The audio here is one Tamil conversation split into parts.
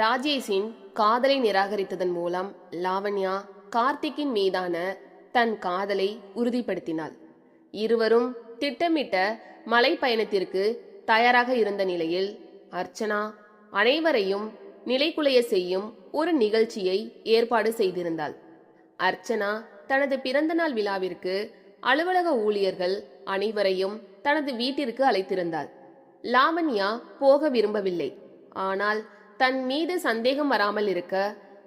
ராஜேஷின் காதலை நிராகரித்ததன் மூலம் லாவண்யா கார்த்திக்கின் மீதான தன் காதலை உறுதிப்படுத்தினாள். இருவரும் திட்டமிட்ட மலை பயணத்திற்கு தயாராக இருந்த நிலையில் அர்ச்சனா அனைவரையும் நிலைக்குலைய செய்யும் ஒரு நிகழ்ச்சியை ஏற்பாடு செய்திருந்தாள். அர்ச்சனா தனது பிறந்தநாள் விழாவிற்கு அலுவலக ஊழியர்கள் அனைவரையும் தனது வீட்டிற்கு அழைத்திருந்தாள். லாவண்யா போக விரும்பவில்லை. ஆனால் தன் மீது சந்தேகம் வராமல் இருக்க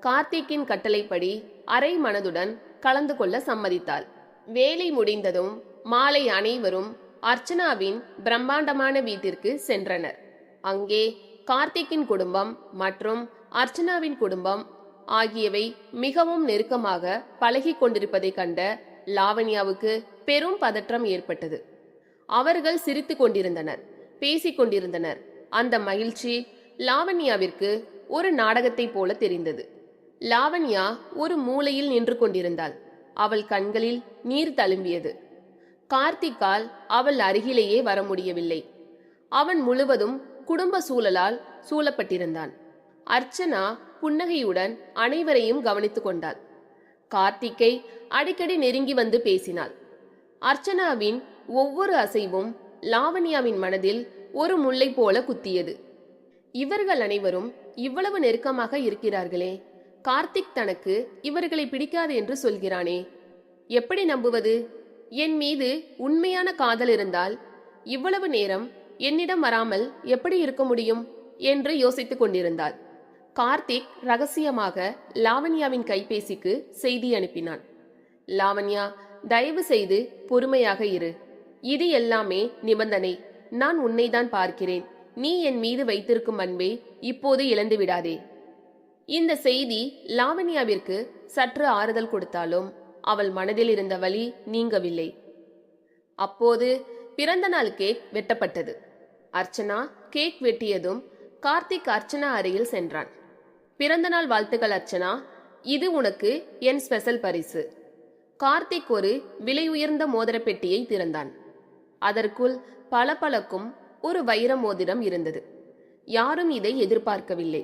கார்த்திக்கின் கட்டளைப்படி அரை மனதுடன் கலந்து கொள்ள சம்மதித்தாள். வேலை முடிந்ததும் மாலை அனைவரும் அர்ச்சனாவின் பிரம்மாண்டமான வீட்டிற்கு சென்றனர். அங்கே கார்த்திக்கின் குடும்பம் மற்றும் அர்ச்சனாவின் குடும்பம் ஆகியவை மிகவும் நெருக்கமாக பழகிக் கொண்டிருப்பதைக் கண்ட லாவண்யாவுக்கு பெரும் பதற்றம் ஏற்பட்டது. அவர்கள் சிரித்துக் கொண்டிருந்தனர் பேசிக் கொண்டிருந்தனர். அந்த மகிழ்ச்சி லாவண்யாவிற்கு ஒரு நாடகத்தைப் போல தெரிந்தது. லாவண்யா ஒரு மூலையில் நின்று கொண்டிருந்தாள். அவள் கண்களில் நீர் தழும்பியது. கார்த்திக்கால் அவள் அருகிலேயே வர முடியவில்லை. அவன் முழுவதும் குடும்ப சூழலால் சூழப்பட்டிருந்தான். அர்ச்சனா புன்னகையுடன் அனைவரையும் கவனித்துக் கொண்டாள். கார்த்திக்கை அடிக்கடி நெருங்கி வந்து பேசினாள். அர்ச்சனாவின் ஒவ்வொரு அசைவும் லாவண்யாவின் மனதில் ஒரு முல்லை போல குத்தியது. இவர்கள் அனைவரும் இவ்வளவு நெருக்கமாக இருக்கிறார்களே. கார்த்திக் தனக்கு இவர்களை பிடிக்காது என்று சொல்கிறானே. எப்படி நம்புவது? என் மீது உண்மையான காதல் இருந்தால் இவ்வளவு நேரம் என்னிடம் வராமல் எப்படி இருக்க முடியும்? என்று யோசித்துக் கொண்டிருந்தாள். கார்த்திக் ரகசியமாக லாவண்யாவின் கைபேசிக்கு செய்தி அனுப்பினான். லாவண்யா தயவு செய்து பொறுமையாக இரு. இது எல்லாமே நிபந்தனை. நான் உன்னைதான் பார்க்கிறேன். நீ என் மீது வைத்திருக்கும் அன்பை இப்போது இழந்து விடாதே. இந்த செய்தி லாவண்யாவிற்கு சற்று ஆறுதல் கொடுத்தாலும் அவள் மனதில் இருந்த வலி நீங்கவில்லை. அப்போது பிறந்த நாள் கேக் வெட்டப்பட்டது. அர்ச்சனா கேக் வெட்டியதும் கார்த்திக் அர்ச்சனா அருகில் சென்றான். பிறந்தநாள் வாழ்த்துக்கள் அர்ச்சனா. இது உனக்கு என் ஸ்பெஷல் பரிசு. கார்த்திக் ஒரு விலை உயர்ந்த மோதிர பெட்டியை திறந்தான். அதற்குள் பளபளக்கும் ஒரு வைர மோதிரம் இருந்தது. யாரும் இதை எதிர்பார்க்கவில்லை.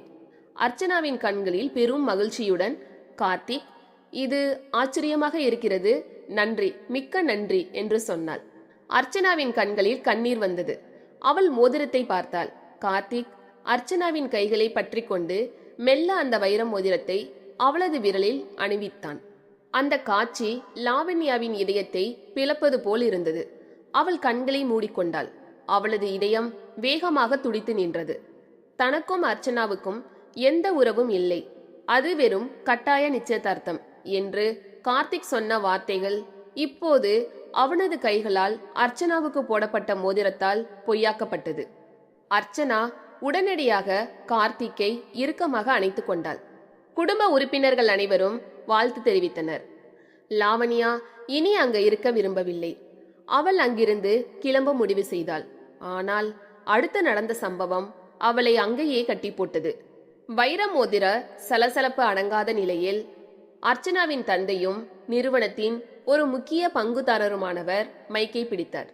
அர்ச்சனாவின் கண்களில் பெரும் மகிழ்ச்சியுடன் கார்த்திக் இது ஆச்சரியமாக இருக்கிறது. நன்றி மிக்க நன்றி என்று சொன்னாள். அர்ச்சனாவின் கண்களில் கண்ணீர் வந்தது. அவள் மோதிரத்தை பார்த்தாள். கார்த்திக் அர்ச்சனாவின் கைகளை பற்றி கொண்டு மெல்ல அந்த வைர மோதிரத்தை அவளது விரலில் அணிவித்தான். அந்த காட்சி லாவண்யாவின் இதயத்தை பிளப்பது போல் இருந்தது. அவள் கண்களை மூடிக்கொண்டாள். அவளது இதயம் வேகமாக துடித்து நின்றது. தனக்கும் அர்ச்சனாவுக்கும் எந்த உறவும் இல்லை. அது வெறும் கட்டாய நிச்சயதார்த்தம் என்று கார்த்திக் சொன்ன வார்த்தைகள் இப்போது அவனது கைகளால் அர்ச்சனாவுக்கு போடப்பட்ட மோதிரத்தால் பொய்யாக்கப்பட்டது. அர்ச்சனா உடனடியாக கார்த்திக்கை இறுக்கமாக அணைத்துக் கொண்டாள். குடும்ப உறுப்பினர்கள் அனைவரும் வாழ்த்து தெரிவித்தனர். லாவணியா இனி அங்க இருக்க விரும்பவில்லை. அவள் அங்கிருந்து கிளம்ப முடிவு செய்தாள். ஆனால் அடுத்து நடந்த சம்பவம் அவளை அங்கேயே கட்டி போட்டது வைரமோதிர சலசலப்பு அடங்காத நிலையில் அர்ச்சனாவின் தந்தையும் நிறுவனத்தின் ஒரு முக்கிய பங்குதாரருமானவர் மைக்கை பிடித்தார்.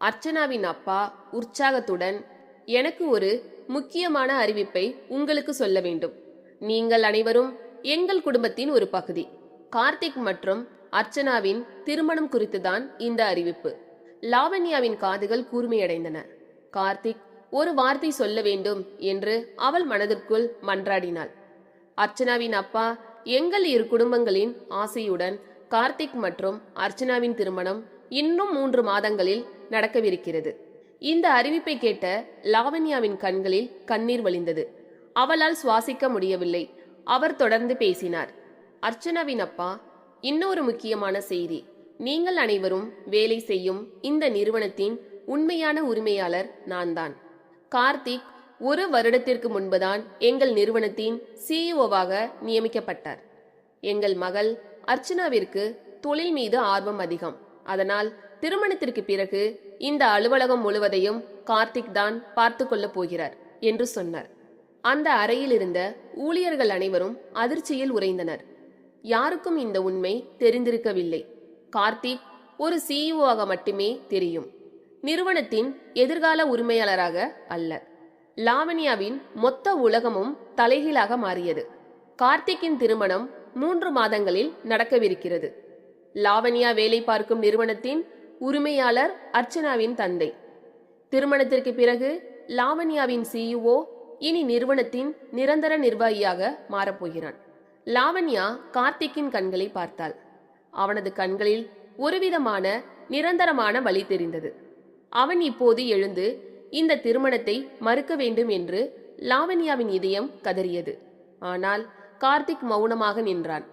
அர்ச்சனாவின் அப்பா உற்சாகத்துடன் எனக்கு ஒரு முக்கியமான அறிவிப்பை உங்களுக்கு சொல்ல வேண்டும். நீங்கள் அனைவரும் எங்கள் குடும்பத்தின் ஒரு பகுதி. கார்த்திக் மற்றும் அர்ச்சனாவின் திருமணம் குறித்துதான் இந்த அறிவிப்பு. லாவண்யாவின் காதுகள் கூர்மையடைந்தன. கார்த்திக் ஒரு வார்த்தை சொல்ல வேண்டும் என்று அவள் மனதிற்குள் மன்றாடினாள். அர்ச்சனாவின் அப்பா எங்கள் இரு குடும்பங்களின் ஆசையுடன் கார்த்திக் மற்றும் அர்ச்சனாவின் திருமணம் இன்னும் மூன்று மாதங்களில் நடக்கவிருக்கிறது. இந்த அறிவிப்பை கேட்ட லாவண்யாவின் கண்களில் கண்ணீர் வழிந்தது. அவளால் சுவாசிக்க முடியவில்லை. அவர் தொடர்ந்து பேசினார். அர்ச்சனாவின் அப்பா இன்னொரு முக்கியமான செய்தி. நீங்கள் அனைவரும் வேலை செய்யும் இந்த நிறுவனத்தின் உண்மையான உரிமையாளர் நான்தான். கார்த்திக் ஒரு வருடத்திற்கு முன்புதான் எங்கள் நிறுவனத்தின் சிஇஓவாக நியமிக்கப்பட்டார். எங்கள் மகள் அர்ச்சனாவிற்கு தொழில் மீது ஆர்வம் அதிகம். அதனால் திருமணத்திற்கு பிறகு இந்த அலுவலகம் முழுவதையும் கார்த்திக் தான் பார்த்து கொள்ளப் போகிறார் என்று சொன்னார். அந்த அறையில் இருந்த ஊழியர்கள் அனைவரும் அதிர்ச்சியில் உறைந்தனர். யாருக்கும் இந்த உண்மை தெரிந்திருக்கவில்லை. கார்த்திக் ஒரு சிஇஓவாக மட்டுமே தெரியும். நிறுவனத்தின் எதிர்கால உரிமையாளராக அல்ல. லாவண்யாவின் மொத்த உலகமும் தலைகீழாக மாறியது. கார்த்திக்கின் திருமணம் மூன்று மாதங்களில் நடக்கவிருக்கிறது. லாவண்யா வேலை பார்க்கும் நிறுவனத்தின் உரிமையாளர் அர்ச்சனாவின் தந்தை. திருமணத்திற்கு பிறகு லாவண்யாவின் சிஇஓ இனி நிறுவனத்தின் நிரந்தர நிர்வாகியாக மாறப்போகிறான். லாவண்யா கார்த்திக்கின் கண்களை பார்த்தாள். அவனது கண்களில் ஒருவிதமான நிரந்தரமான வழி தெரிந்தது. அவன் இப்போது எழுந்து இந்த திருமணத்தை மறுக்க வேண்டும் என்று லாவண்யாவின் இதயம் கதறியது. ஆனால் கார்த்திக் மௌனமாக நின்றான்.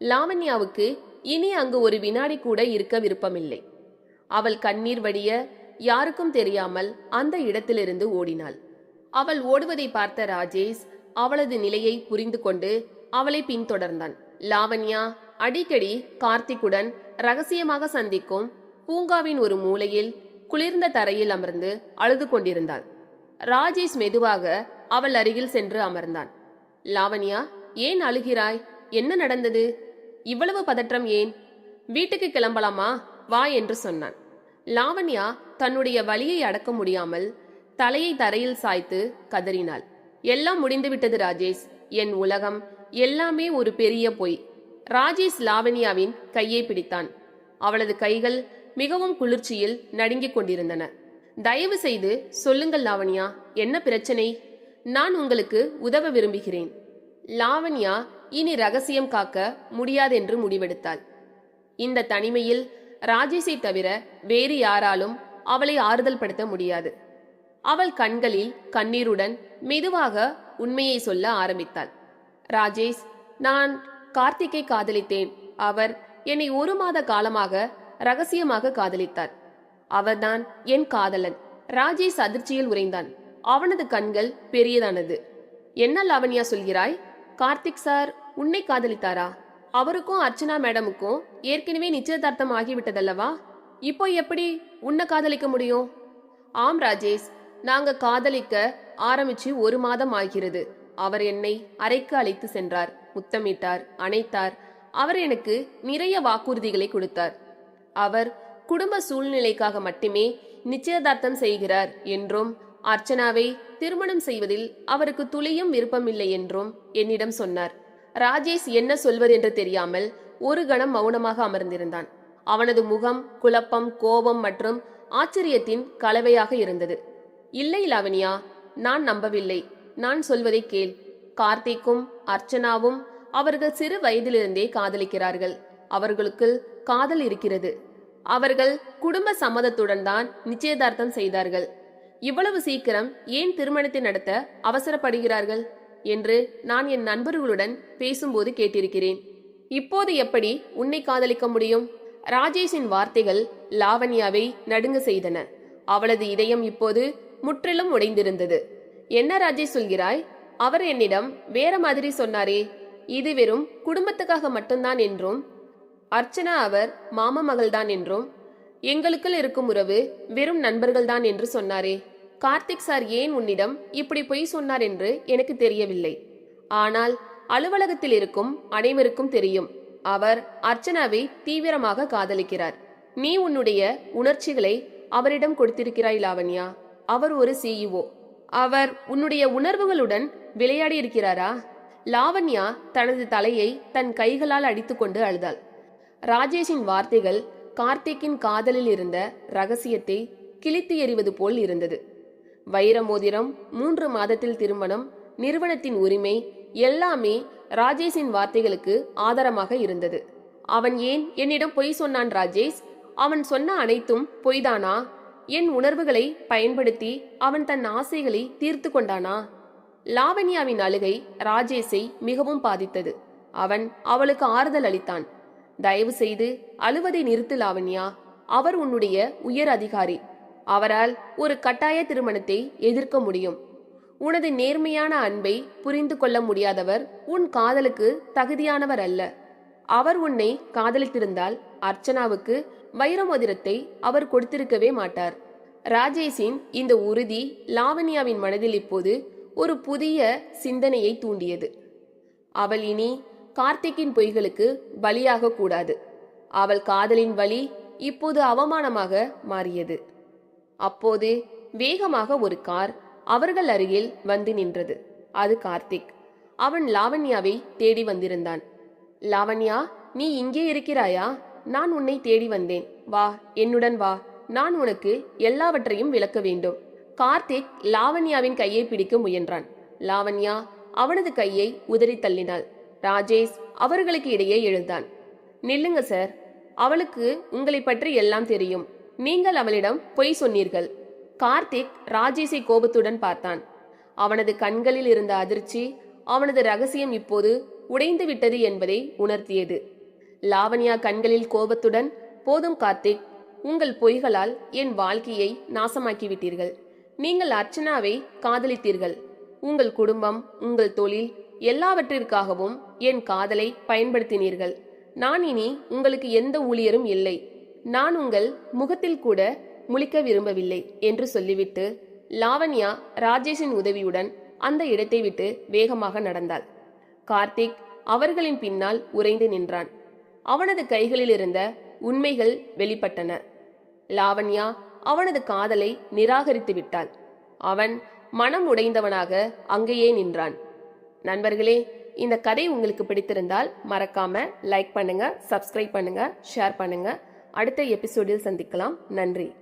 லாவண்யாவுக்கு இனி அங்கு ஒரு வினாடி கூட இருக்க விருப்பமில்லை. அவள் கண்ணீர் வடிய யாருக்கும் தெரியாமல் அந்த இடத்திலிருந்து ஓடினாள். அவள் ஓடுவதை பார்த்த ராஜேஷ் அவளது நிலையை புரிந்து கொண்டு அவளை பின்தொடர்ந்தான். லாவண்யா அடிக்கடி கார்த்திக்குடன் ரகசியமாக சந்திக்கும் பூங்காவின் ஒரு மூலையில் குளிர்ந்த தரையில் அமர்ந்து அழுது கொண்டிருந்தாள். ராஜேஷ் மெதுவாக அவள் அருகில் சென்று அமர்ந்தான். லாவண்யா ஏன் அழுகிறாய்? என்ன நடந்தது? இவ்வளவு பதற்றம் ஏன்? வீட்டுக்கு கிளம்பலாமா? வா என்று சொன்னான். லாவண்யா தன்னுடைய வலியை அடக்க முடியாமல் தலையை தரையில் சாய்த்து கதறினாள். எல்லாம் முடிந்துவிட்டது ராஜேஷ். என் உலகம் எல்லாமே ஒரு பெரிய பொய். ராஜேஷ் லாவணியாவின் கையை பிடித்தான். அவளது கைகள் மிகவும் குளிர்ச்சியில் நடுங்கிக் கொண்டிருந்தன. தயவு செய்து சொல்லுங்கள் லாவண்யா என்ன பிரச்சனை? நான் உங்களுக்கு உதவ விரும்புகிறேன். லாவண்யா இனி ரகசியம் காக்க முடியாதென்று முடிவெடுத்தாள். இந்த தனிமையில் ராஜேஷை தவிர வேறு யாராலும் அவளை ஆறுதல் படுத்த முடியாது. அவள் கண்களில் கண்ணீருடன் மெதுவாக உண்மையை சொல்ல ஆரம்பித்தாள். ராஜேஷ் நான் கார்த்திக்கை காதலித்தேன். அவர் என்னை ஒரு மாத காலமாக ரகசியமாக காதலித்தார். அவர்தான் என் காதலன். ராஜேஷ் அதிர்ச்சியில் உறைந்தான். அவனது கண்கள் பெரியதானது. என்ன லாவண்யா சொல்கிறாய்? கார்த்திக் சார் உன்னை காதலித்தாரா? அவருக்கும் அர்ச்சனா மேடமுக்கும் ஏற்கனவே நிச்சயதார்த்தம் ஆகிவிட்டதல்லவா? இப்போ எப்படி உன்னை காதலிக்க முடியும்? ஆம் ராஜேஷ் நாங்க காதலிக்க ஆரம்பிச்சு ஒரு மாதம் ஆகிறது. அவர் என்னை அறைக்கு அழைத்து சென்றார். முத்தமிட்டார் அணைத்தார். அவர் எனக்கு நிறைய வாக்குறுதிகளை கொடுத்தார். அவர் குடும்ப சூழ்நிலைக்காக மட்டுமே நிச்சயதார்த்தம் செய்கிறார் என்றும் அர்ச்சனாவை திருமணம் செய்வதில் அவருக்கு துளியும் விருப்பமில்லை என்றும் என்னிடம் சொன்னார். ராஜேஷ் என்ன சொல்வதென்று தெரியாமல் ஒரு கணம் மௌனமாக அமர்ந்திருந்தான். அவனது முகம் குழப்பம் கோபம் மற்றும் ஆச்சரியத்தின் கலவையாக இருந்தது. இல்லை லாவணியா நான் நம்பவில்லை. நான் சொல்வதை கேள். கார்த்திக்கும் அர்ச்சனாவும் அவர்கள் சிறு வயதிலிருந்தே காதலிக்கிறார்கள். அவர்களுக்கு காதல் இருக்கிறது. அவர்கள் குடும்ப சம்மதத்துடன் தான் நிச்சயதார்த்தம் செய்தார்கள். இவ்வளவு சீக்கிரம் ஏன் திருமணத்தை நடத்த அவசரப்படுகிறார்கள்? என்று நான் என் நண்பர்களுடன் பேசும்போது கேட்டிருக்கிறேன். இப்போது எப்படி உன்னை காதலிக்க முடியும்? ராஜேஷின் வார்த்தைகள் லாவண்யாவை நடுங்க செய்தன. அவளது இதயம் இப்போது முற்றிலும் உடைந்திருந்தது. என்ன ராஜேஷ் சொல்கிறாய்? அவர் என்னிடம் வேற மாதிரி சொன்னாரே இது வெறும் குடும்பத்துக்காக மட்டும்தான் என்றும் அர்ச்சனா அவர் மாமா மகள்தான் என்றும் எங்களுக்குள் இருக்கும் உறவு வெறும் நண்பர்கள்தான் என்று சொன்னாரே கார்த்திக் சார் ஏன் உன்னிடம் இப்படி பொய் சொன்னார் என்று எனக்கு தெரியவில்லை. ஆனால் அலுவலகத்தில் இருக்கும் அனைவருக்கும் தெரியும் அவர் அர்ச்சனாவை தீவிரமாக காதலிக்கிறார். நீ உன்னுடைய உணர்ச்சிகளை அவரிடம் கொடுத்திருக்கிறாய் லாவண்யா அவர் ஒரு சிஇஓ அவர் உன்னுடைய உணர்வுகளுடன் விளையாடி இருக்கிறாரா லாவண்யா தனது தலையை தன் கைகளால் அடித்துக்கொண்டு அழுதாள். ராஜேஷின் வார்த்தைகள் கார்த்திக்கின் காதலில் இருந்த ரகசியத்தை கிழித்து எறிவது போல் இருந்தது. வைர மோதிரம் மூன்று மாதத்தில் திருமணம் நிறுவனத்தின் உரிமை எல்லாமே ராஜேஷின் வார்த்தைகளுக்கு ஆதாரமாக இருந்தது. அவன் ஏன் என்னிடம் பொய் சொன்னான் ராஜேஷ்? அவன் சொன்ன அனைத்தும் பொய்தானா? என் உணர்வுகளை பயன்படுத்தி அவன் தன் ஆசைகளை தீர்த்து கொண்டானா? லாவண்யாவின் அழுகை ராஜேஷை மிகவும் பாதித்தது. அவன் அவளுக்கு ஆறுதல் அளித்தான். தயவு செய்து அழுவதை நிறுத்து லாவண்யா. அவர் உன்னுடைய உயர் அதிகாரி. அவரால் ஒரு கட்டாய திருமணத்தை எதிர்க்க முடியும். உனது நேர்மையான அன்பை புரிந்து கொள்ள முடியாதவர் உன் காதலுக்கு தகுதியானவர் அல்ல. அவர் உன்னை காதலித்திருந்தால் அர்ச்சனாவுக்கு வைரமோதிரத்தை அவர் கொடுத்திருக்கவே மாட்டார். ராஜேஷின் இந்த உறுதி லாவண்யாவின் மனதில் இப்போது ஒரு புதிய சிந்தனையை தூண்டியது. அவள் இனி கார்த்திக்கின் பொய்களுக்கு பலியாக கூடாது. அவள் காதலின் வலி இப்போது அவமானமாக மாறியது. அப்போது வேகமாக ஒரு கார் அவர்கள் அருகில் வந்து நின்றது. அது கார்த்திக். அவன் லாவண்யாவை தேடி வந்திருந்தான். லாவண்யா நீ இங்கே இருக்கிறாயா? நான் உன்னை தேடி வந்தேன். வா என்னுடன் வா. நான் உனக்கு எல்லாவற்றையும் விளக்க வேண்டும். கார்த்திக் லாவண்யாவின் கையை பிடிக்க முயன்றான். லாவண்யா அவனது கையை உதறி தள்ளினாள். ராஜேஷ் அவர்களுக்கு இடையே எழுந்தான். நில்லுங்க சார். அவளுக்கு உங்களை பற்றி எல்லாம் தெரியும். நீங்கள் அவளிடம் பொய் சொன்னீர்கள். கார்த்திக் ராஜேஷை கோபத்துடன் பார்த்தான். அவனது கண்களில் இருந்த அதிர்ச்சி அவனது ரகசியம் இப்போது உடைந்து விட்டது என்பதை உணர்த்தியது. லாவண்யா கண்களில் கோபத்துடன் போதும் கார்த்திக் உங்கள் பொய்களால் என் வாழ்க்கையை நாசமாக்கிவிட்டீர்கள். நீங்கள் அர்ச்சனாவை காதலித்தீர்கள். உங்கள் குடும்பம் உங்கள் தொழில் எல்லாவற்றிற்காகவும் என் காதலை பயன்படுத்தினீர்கள். நான் இனி உங்களுக்கு எந்த ஊழியரும் இல்லை. நான் உங்கள் முகத்தில் கூட முழிக்க விரும்பவில்லை என்று சொல்லிவிட்டு லாவண்யா ராஜேஷின் உதவியுடன் அந்த இடத்தை விட்டு வேகமாக நடந்தாள். கார்த்திக் அவர்களின் பின்னால் உறைந்து நின்றான். அவனது கைகளில் இருந்த உண்மைகள் வெளிப்பட்டன. லாவண்யா அவனது காதலை நிராகரித்து விட்டாள். அவன் மனம் உடைந்தவனாக அங்கேயே நின்றான். நண்பர்களே இந்த கதை உங்களுக்கு பிடித்திருந்தால் மறக்காம லைக் பண்ணுங்க சப்ஸ்கிரைப் பண்ணுங்க ஷேர் பண்ணுங்க. அடுத்த எபிசோடில் சந்திக்கலாம். நன்றி.